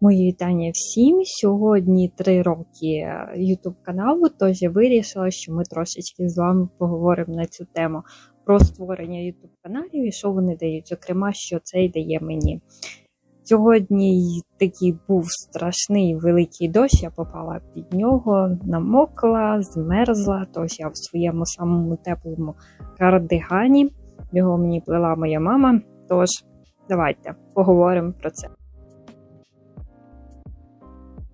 Мої вітання всім. Сьогодні три роки YouTube каналу, тож я вирішила, що ми трошечки з вами поговоримо на цю тему про створення YouTube каналів і що вони дають, зокрема, що це дає мені. Сьогодні такий був страшний великий дощ, я попала під нього, намокла, змерзла, тож я в своєму самому теплому кардигані. Його мені плела моя мама. Тож, давайте поговоримо про це.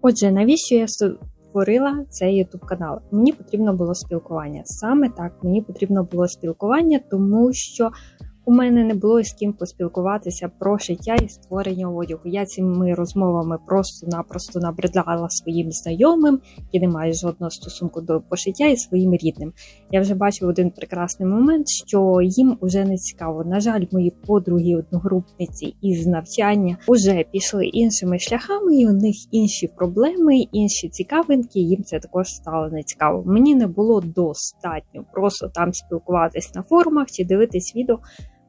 Отже, навіщо я створила цей YouTube канал? Мені потрібно було спілкування. Саме так, мені потрібно було спілкування, тому що у мене не було з ким поспілкуватися про життя і створення одягу. Я цими розмовами просто-напросто набридала своїм знайомим, які не мають жодного стосунку до пошиття і своїм рідним. Я вже бачив один прекрасний момент, що їм уже не цікаво. На жаль, мої подруги, одногрупниці із навчання вже пішли іншими шляхами, і у них інші проблеми, інші цікавинки. Їм це також стало не цікаво. Мені не було достатньо просто там спілкуватись на форумах чи дивитись відео.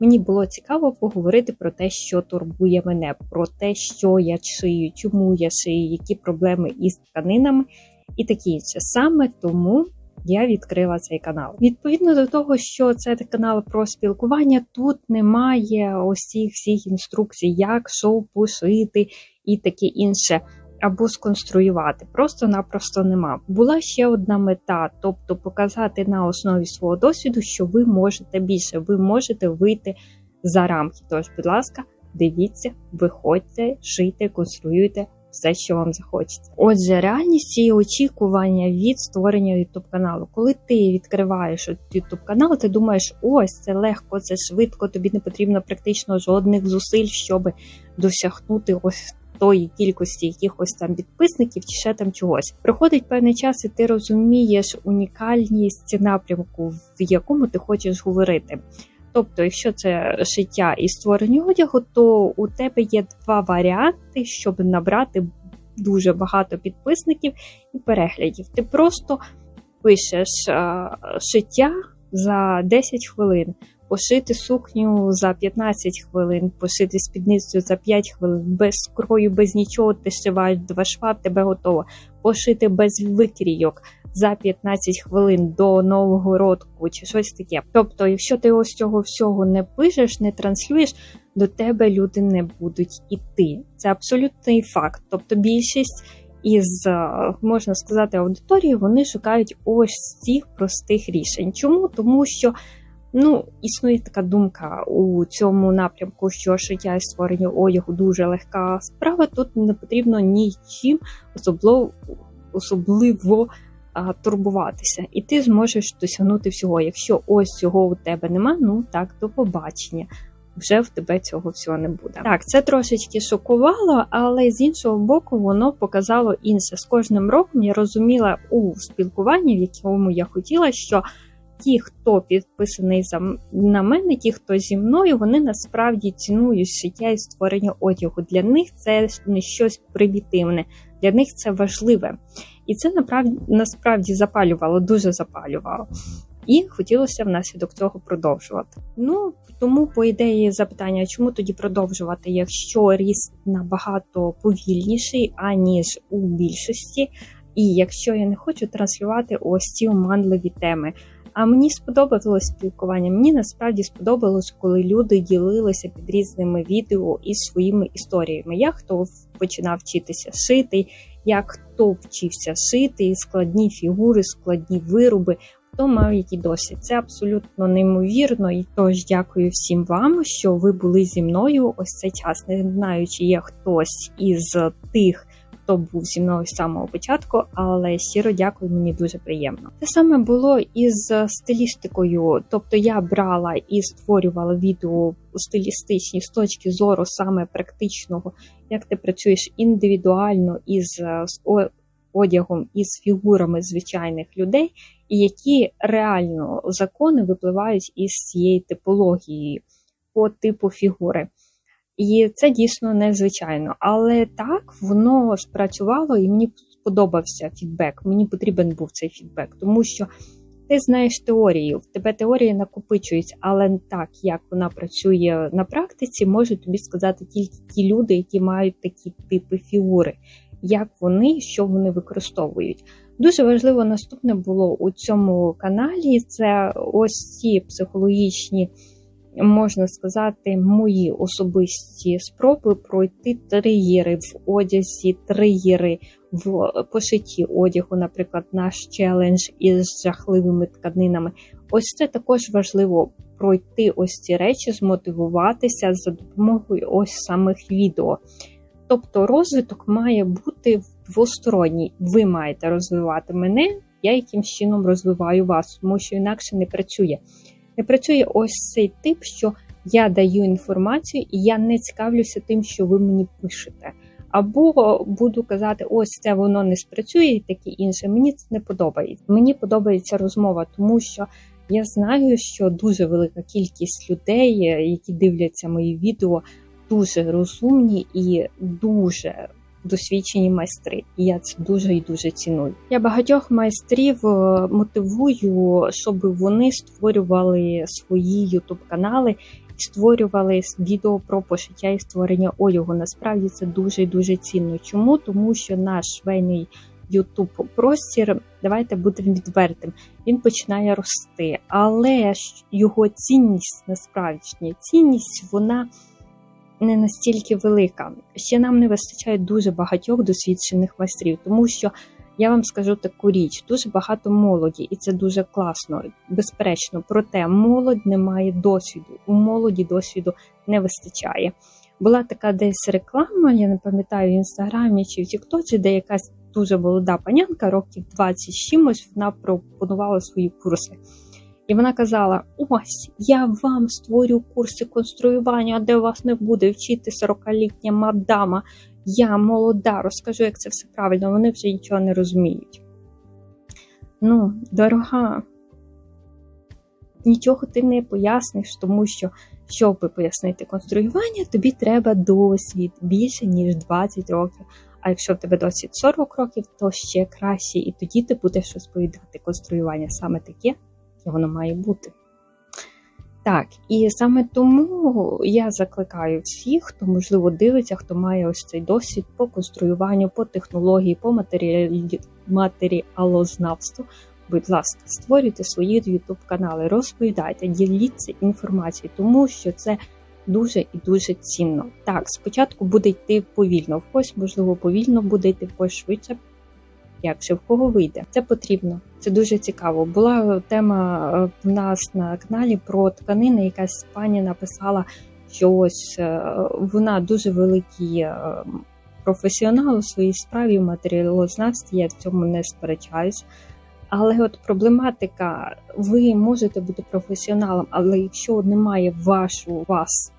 Мені було цікаво поговорити про те, що турбує мене, про те, що я шию, чому я шию, які проблеми із тканинами і таке інше. Саме тому я відкрила цей канал. Відповідно до того, що це канал про спілкування, тут немає ось всіх інструкцій, як що пошити і таке інше або сконструювати. Просто-напросто нема. Була ще одна мета, тобто показати на основі свого досвіду, що ви можете більше, ви можете вийти за рамки. Тож, будь ласка, дивіться, виходьте, шийте, конструюйте. Все, що вам захочеться. Отже, реальність і очікування від створення youtube каналу. Коли ти відкриваєш youtube канал, ти думаєш, ось це легко, це швидко, тобі не потрібно практично жодних зусиль, щоб досягнути ось тої кількості якихось там підписників чи ще там чогось. Приходить певний час, і ти розумієш унікальність напрямку, в якому ти хочеш говорити. Тобто, якщо це шиття і створення одягу, то у тебе є два варіанти, щоб набрати дуже багато підписників і переглядів. Ти просто пишеш шиття за 10 хвилин пошити сукню за 15 хвилин, пошити спідницю за 5 хвилин, без скрою, без нічого, ти шиваєш два шва, тебе готово. Пошити без викрійок за 15 хвилин до нового родку чи щось таке. Тобто, якщо ти ось цього всього не пишеш, не транслюєш, до тебе люди не будуть іти. Це абсолютний факт. Тобто, більшість. Із можна сказати аудиторії вони шукають ось цих простих рішень. Чому? Тому що Ну, існує така думка у цьому напрямку, що шиття і створення одягу дуже легка справа. Тут не потрібно нічим особливо особливо а, турбуватися, і ти зможеш досягнути всього. Якщо ось цього у тебе нема, ну так до побачення. Вже в тебе цього всього не буде. Так, це трошечки шокувало, але з іншого боку, воно показало інше. З кожним роком я розуміла у спілкуванні, в якому я хотіла, що ті, хто підписаний на мене, ті, хто зі мною, вони насправді цінують життя і створення одягу. Для них це не щось примітивне, для них це важливе. І це насправді запалювало, дуже запалювало. І хотілося внаслідок цього продовжувати. Ну тому, по ідеї, запитання, чому тоді продовжувати, якщо ріст набагато повільніший, аніж у більшості, і якщо я не хочу транслювати ось ці оманливі теми. А мені сподобалось спілкування. Мені насправді сподобалось, коли люди ділилися під різними відео із своїми історіями. Як хто починав вчитися шити, як хто вчився шити, складні фігури, складні вироби. Хто мав який досвід. Це абсолютно неймовірно, і тож дякую всім вам, що ви були зі мною ось цей час. Не знаю, чи є хтось із тих хто був зі мною з самого початку, але щиро дякую, мені дуже приємно. Те саме було із стилістикою, тобто я брала і створювала відео стилістичні з точки зору саме практичного, як ти працюєш індивідуально із одягом із фігурами звичайних людей, і які реально закони випливають із цієї типології по типу фігури. І це дійсно незвичайно. Але так воно спрацювало і мені сподобався фідбек. Мені потрібен був цей фідбек, тому що Ти знаєш теорію, в тебе теорія накопичується, але так як вона працює на практиці, можуть тобі сказати тільки ті люди, які мають такі типи фігури, як вони, що вони використовують. Дуже важливо наступне було у цьому каналі. Це ось ці психологічні, можна сказати, мої особисті спроби пройти тригери в одязі, тригери в пошитті одягу, наприклад, наш челендж із жахливими тканинами. Ось це також важливо пройти ось ці речі, змотивуватися за допомогою ось самих відео. Тобто розвиток має бути двосторонній. Ви маєте розвивати мене, я якимсь чином розвиваю вас, тому що інакше не працює. Не працює ось цей тип, що я даю інформацію і я не цікавлюся тим, що ви мені пишете. Або буду казати, ось це воно не спрацює, і таке інше. Мені це не подобається. Мені подобається розмова, тому що я знаю, що дуже велика кількість людей, які дивляться мої відео, дуже розумні і дуже досвідчені майстри. І я це дуже і дуже ціную. Я багатьох майстрів е, мотивую, щоб вони створювали свої ютуб канали. Створювали відео про пошиття і створення одягу. Насправді це дуже дуже цінно. Чому? Тому що наш швейний ютуб простір, давайте будемо відвертим, він починає рости, але його цінність насправді цінність вона не настільки велика. Ще нам не вистачає дуже багатьох досвідчених майстрів, тому що я вам скажу таку річ: дуже багато молоді, і це дуже класно, безперечно. Проте молодь не має досвіду. У молоді досвіду не вистачає. Була така десь реклама, я не пам'ятаю в інстаграмі чи в Тіктоці, де якась дуже молода панянка, років 20 чимось, вона пропонувала свої курси. І вона казала: Ось я вам створю курси конструювання, де вас не буде вчити 40-літня мадама. Я молода, розкажу, як це все правильно, вони вже нічого не розуміють. Ну, дорога, нічого ти не поясниш, тому що, щоб пояснити конструювання, тобі треба досвід більше, ніж 20 років. А якщо в тебе досвід 40 років, то ще краще, і тоді ти будеш розповідати конструювання саме таке воно має бути. Так, і саме тому я закликаю всіх, хто, можливо, дивиться, хто має ось цей досвід по конструюванню, по технології, по матеріалознавству. Будь ласка, створюйте свої YouTube канали, розповідайте, діліться інформацією, тому що це дуже і дуже цінно. Так, спочатку буде йти повільно, в когось, можливо, повільно буде йти в когось швидше як ще в кого вийде. Це потрібно. Це дуже цікаво. Була тема е, в нас на каналі про тканини. Якась пані написала, що ось е, вона дуже великий е, професіонал у своїй справі в матеріалознавстві. Я в цьому не сперечаюсь. Але от проблематика, ви можете бути професіоналом, але якщо немає вашу вас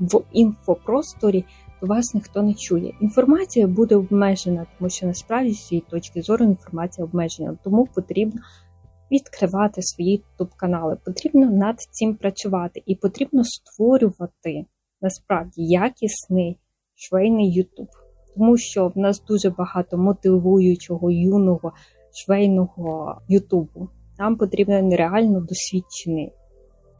в інфопросторі, вас ніхто не чує. Інформація буде обмежена, тому що насправді з цієї точки зору інформація обмежена, тому потрібно відкривати свої ютуб-канали, потрібно над цим працювати і потрібно створювати насправді якісний швейний Ютуб. Тому що в нас дуже багато мотивуючого юного швейного Ютубу. Нам потрібен нереально досвідчений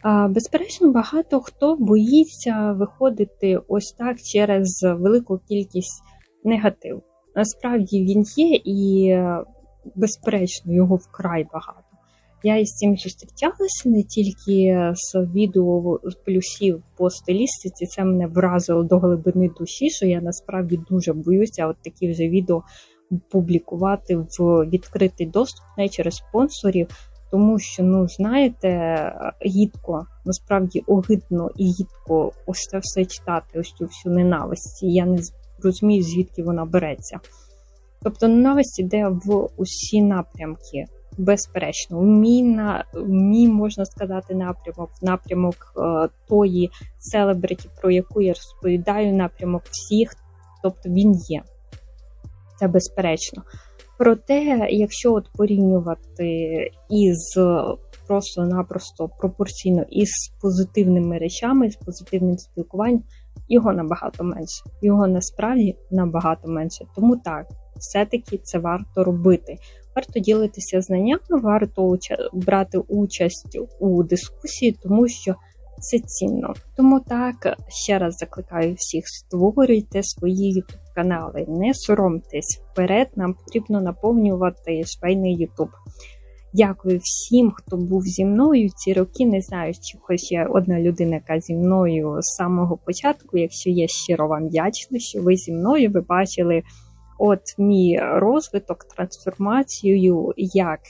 Безперечно, багато хто боїться виходити ось так через велику кількість негативу. Насправді він є, і, безперечно, його вкрай багато. Я із цим зустрічалася не тільки з відео плюсів по стилістиці, це мене вразило до глибини душі, що я насправді дуже боюся от такі вже відео публікувати в відкритий доступ не через спонсорів. Тому що, ну, знаєте, гідко, насправді огидно і гідко ось це все читати, ось цю всю ненависть. Я не розумію, звідки вона береться. Тобто ненависть йде в усі напрямки, безперечно. Мій, на, мій можна сказати, напрямок, напрямок е, тої селебриті, про яку я розповідаю, напрямок всіх, тобто він є. Це безперечно. Проте, якщо от порівнювати із просто-напросто пропорційно із позитивними речами, з позитивним спілкуванням, його набагато менше. Його насправді набагато менше. Тому так, все-таки це варто робити. Варто ділитися знаннями, варто брати участь у дискусії, тому що це цінно. Тому так ще раз закликаю всіх: створюйте свої канали, не соромтесь вперед. Нам потрібно наповнювати швейний Ютуб. Дякую всім, хто був зі мною ці роки. Не знаю, чи хоч є одна людина, яка зі мною з самого початку. Якщо є щиро вам вдячна, що ви зі мною ви бачили от мій розвиток, трансформацію, як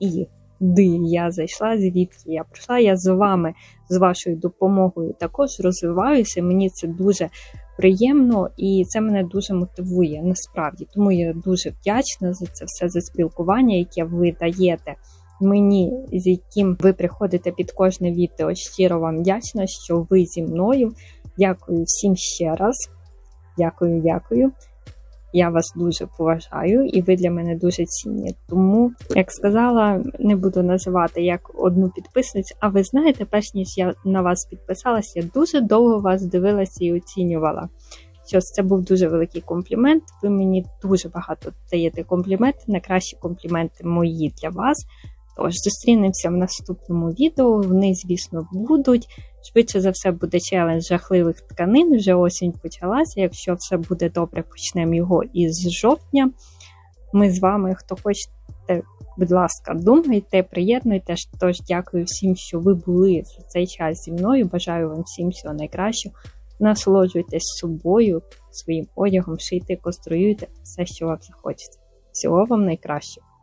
і де я зайшла, звідки я прийшла. Я з вами, з вашою допомогою також розвиваюся. Мені це дуже приємно і це мене дуже мотивує насправді. Тому я дуже вдячна за це все за спілкування, яке ви даєте мені, з яким ви приходите під кожне відео. Щиро вам вдячна, що ви зі мною. Дякую всім ще раз. Дякую, дякую. Я вас дуже поважаю, і ви для мене дуже цінні. Тому, як сказала, не буду називати як одну підписницю. А ви знаєте, перш ніж я на вас підписалася, я дуже довго вас дивилася і оцінювала. Що це був дуже великий комплімент. Ви мені дуже багато даєте компліменти, найкращі компліменти мої для вас. Тож зустрінемося в наступному відео. Вони, звісно, будуть. Швидше за все буде челендж жахливих тканин. Вже осінь почалася. Якщо все буде добре, почнемо його із жовтня. Ми з вами, хто хочете, будь ласка, думайте, приєднуйтесь. Тож дякую всім, що ви були за цей час зі мною. Бажаю вам всім всього найкращого. Насолоджуйтесь собою, своїм одягом, шийте, конструюйте все, що вам захочеться. Всього вам найкращого.